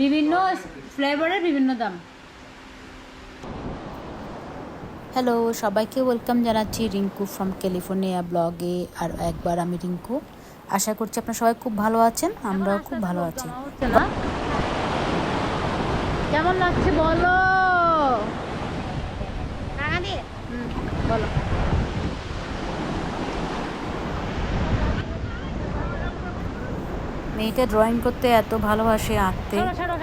বিভিন্ন ফ্লেভারের বিভিন্ন দাম। হ্যালো সবাইকে ওয়েলকাম জানাচ্ছি রিঙ্কু ফ্রম ক্যালিফোর্নিয়া ব্লগে আর একবার আমি রিঙ্কু। আশা করছি আপনারা সবাই খুব ভালো আছেন আমরাও খুব ভালো আছি। কেমন লাগছে বলো? বলো। মেয়েটা ড্রয়িং করতে এত ভালোবাসে আঁকতে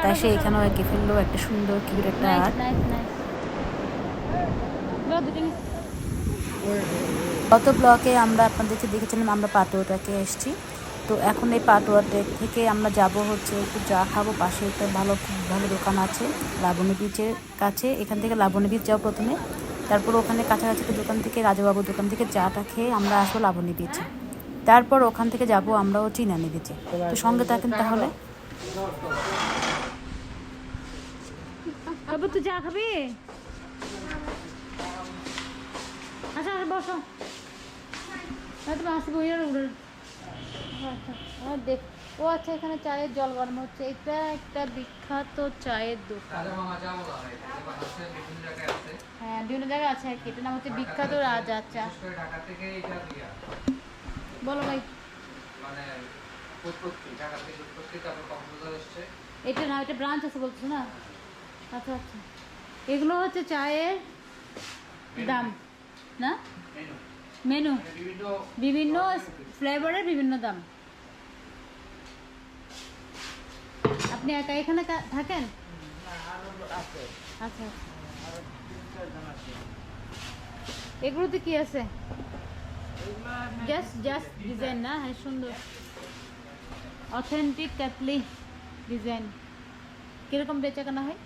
তাই সে এখানেও এঁকে ফেলল একটা সুন্দর কিউট একটা আর্ট গত ব্লকে আমরা আপনাদেরকে দেখেছিলাম আমরা পাটোয়াটাকে এসেছি। তো এখন এই পাটোয়াটা থেকে আমরা যাব হচ্ছে একটু চা খাব পাশে একটা ভালো খুব ভালো দোকান আছে লাবণী বিচের কাছে। এখান থেকে লাবণী বিচ যাও প্রথমে। তারপর ওখানে কাছাকাছি দোকান থেকে রাজাবাবুর দোকান থেকে চাটা খেয়ে আমরা আসব লাবণী বিচে তারপর ওখান থেকে যাব আমরাও চিনানি বিচে তো সঙ্গে থাকেন তাহলে? তুই চা খাবি? আচ্ছা আচ্ছা বসো। উড়ে আচ্ছা দেখ, ও আচ্ছা এখানে চায়ের জল গরম হচ্ছে। এটা একটা বিখ্যাত চায়ের দোকান। হ্যাঁ বিভিন্ন জায়গায় আছে আর কি। এটার নাম হচ্ছে বিখ্যাত রাজা চা। এটা বলো ভাই। মানে উৎপত্তি ঢাকা থেকে উৎপত্তি তারপর কক্সবাজার এসছে। এটা না এটা ব্রাঞ্চ আছে বলছো না? আচ্ছা আচ্ছা। এগুলো হচ্ছে চায়ের দাম না? মেনু মেনু বিভিন্ন বিভিন্ন ফ্লেভারের বিভিন্ন দাম। আপনি একা এখানে থাকেন? আচ্ছা আচ্ছা। এগুলোতে কি আছে? জাস্ট জাস্ট ডিজাইন না হ্যাঁ সুন্দর অথেন্টিক কাতলি ডিজাইন কীরকম বেচা কেনা হয়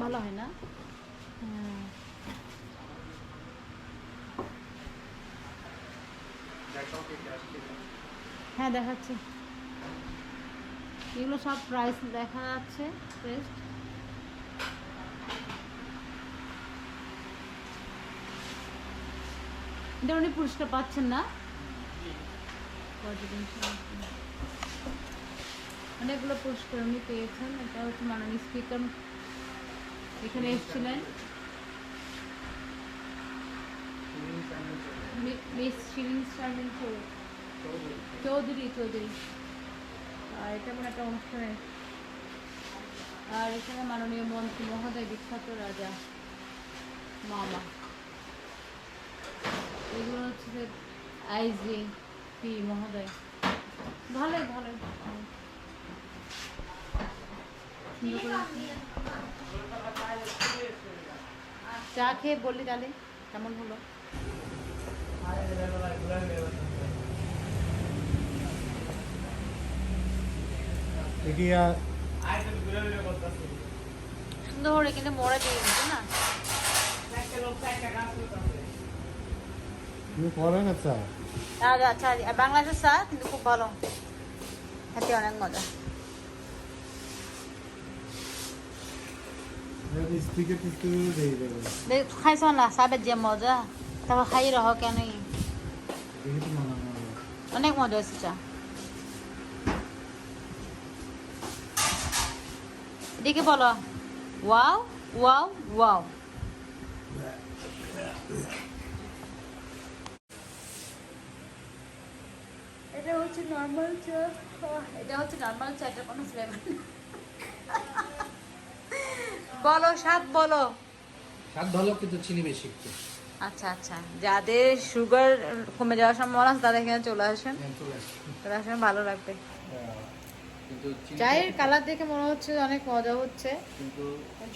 ভালো হয় না হ্যাঁ দেখাচ্ছি এগুলো সব প্রাইস দেখা যাচ্ছে টেস্ট উনি পুরস্কার পাচ্ছেন না। অনেকগুলো পুরস্কার উনি পেয়েছেন, এটা হচ্ছে মাননীয় স্পিকার এখানে এসেছিলেন। চৌধুরী চৌধুরী। আর এটা মানে একটা অনুষ্ঠানে। আর এখানে মাননীয় মন্ত্রী মহোদয়, বিখ্যাত রাজা মামা। এগুলো হচ্ছে যে আইজি পি মহোদয়। ভালোই ভালো চা খেয়ে বললি তাহলে কেমন হলো? সুন্দর কিন্তু মোড়া দিয়ে না? তুমি করে না চা আর আচ্ছা বাংলাদেশের চা কিন্তু খুব ভালো। খেতে অনেক মজা। খাইছ না চাবের যে মজা? তারপর খাই রহ কেন অনেক মজা হয়েছে চা এদিকে বলো। Wow wow wow. এটা হচ্ছে নর্মাল চা এটা হচ্ছে নর্মাল চা এটা কোনো ফ্লেভার বলো স্বাদ বলো। স্বাদ ভালো কিন্তু চিনি বেশি একটু। আচ্ছা আচ্ছা। যাদের সুগার কমে যাওয়ার সম্ভাবনা আছে তাদের এখানে চলে আসেন। চলে আসেন। ভালো লাগবে। চায়ের কালার দেখে মনে হচ্ছে অনেক মজা হচ্ছে।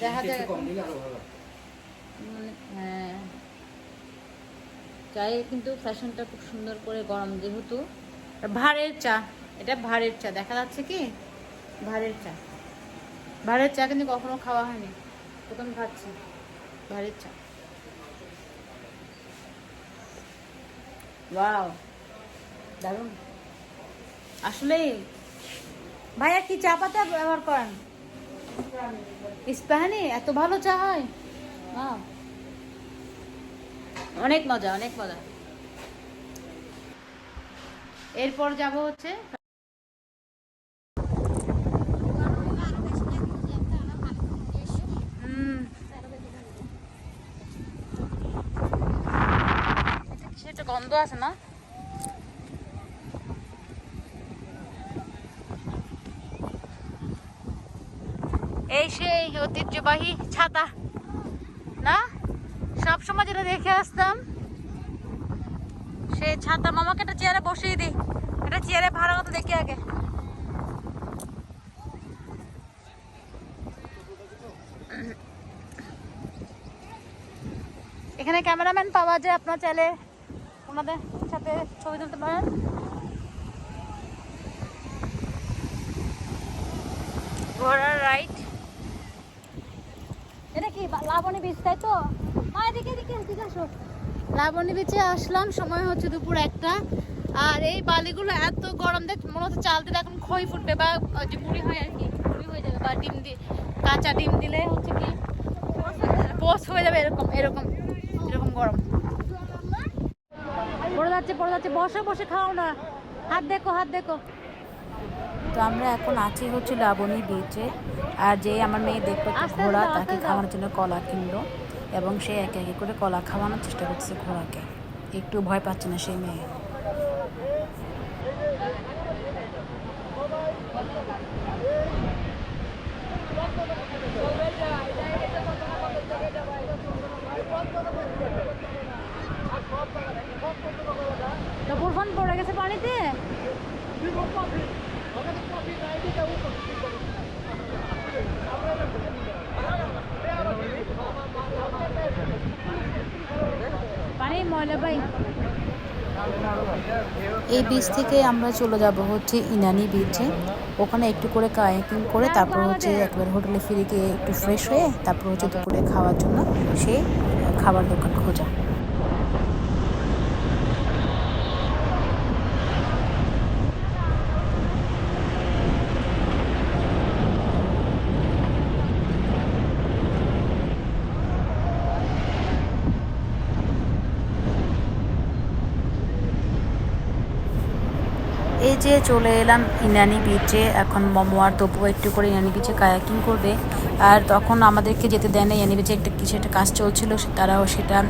দেখা ভালো মানে, হ্যাঁ। চায়ের কিন্তু ফ্যাশনটা খুব সুন্দর করে গরম যেহেতু ভারের চা। এটা ভাড়ের চা। দেখা যাচ্ছে কি? ভাড়ের চা। ভারের চা কিন্তু কখনো খাওয়া হয়নি। প্রথম খাচ্ছি। ভাড়ের চা। ওয়াও। দারুণ। আসলেই ভাইয়া কি চা পাতা ব্যবহার করেন? ইস্পাহানি? এত ভালো চা হয়. অনেক মজা অনেক মজা। এরপর যাব হচ্ছে সেটা গন্ধ আছে না? এই সেই ঐতিহ্যবাহী ছাতা না? সবসময় যেটা দেখে আসতাম সেই ছাতা মামাকে একটা চেয়ারে বসিয়ে দিই। একটা চেয়ারে ভাড়া মতো দেখি আগে। এখানে ক্যামেরাম্যান পাওয়া যায় আপনার চাইলে ওনাদের সাথে ছবি তুলতে পারেন। ঘোড়ার এটা কি, লাবণী বীজ তাই তো? মা, এদিকে এদিকে এদিকে আসো। লাবণী বিচে আসলাম সময় হচ্ছে দুপুর একটা। আর এই বালিগুলো এত গরম দেখ মনে হচ্ছে চাল দিলে এখন খই ফুটবে বা যে মুড়ি হয় আর কি মুড়ি হয়ে যাবে বা ডিম দিয়ে কাঁচা ডিম দিলে হচ্ছে কি পোস্ট হয়ে যাবে এরকম এরকম এরকম গরম। পড়ে যাচ্ছে পড়ে যাচ্ছে বসে বসে খাও না। হাত দেখো হাত দেখো। তো আমরা এখন আছি হচ্ছে লাবণী বিচে আর যে আমার মেয়ে আস্তে ঘোড়া তাকে খাওয়ানোর জন্য কলা কিনলো। এবং সে একে একে করে কলা খাওয়ানোর চেষ্টা করছে ঘোড়াকে একটু ভয় পাচ্ছে না সেই মেয়ে এই বীচ থেকে আমরা চলে যাব হচ্ছে ইনানি বিচে ওখানে একটু করে কায়াকিং করে তারপর হচ্ছে একবার হোটেলে ফিরে গিয়ে একটু ফ্রেশ হয়ে তারপর হচ্ছে দুপুরে খাওয়ার জন্য সে খাবার দোকান খোঁজা। যে চলে এলাম ইনানি বিচে। এখন মোমো আর তবু একটু করে ইনানি বিচে কায়াকিং করবে। আর তখন আমাদেরকে যেতে দেয় না ইনানি বিচে একটা কিছু একটা কাজ চলছিল সে- তারাও সেটা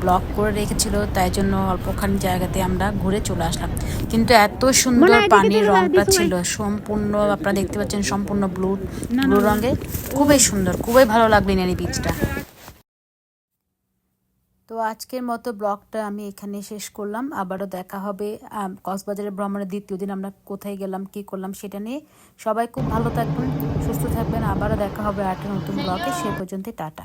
ব্লক করে রেখেছিল তাই জন্য অল্পখানি জায়গাতে আমরা ঘুরে চলে আসলাম। কিন্তু এত সুন্দর পানির রংটা ছিল সম্পূর্ণ আপনারা দেখতে পাচ্ছেন সম্পূর্ণ ব্লু ব্লু রঙের। খুবই সুন্দর খুবই ভালো লাগল ইনানি বিচটা। তো আজকের মতো ব্লগটা আমি এখানে শেষ করলাম। আবারও দেখা হবে কক্সবাজারে কক্সবাজারের ভ্রমণের দ্বিতীয় দিন আমরা কোথায় গেলাম, কি করলাম সেটা নিয়ে। সবাই খুব ভালো থাকবেন, সুস্থ থাকবেন। আবারও দেখা হবে আটটা নতুন ব্লগে। সে পর্যন্ত টাটা।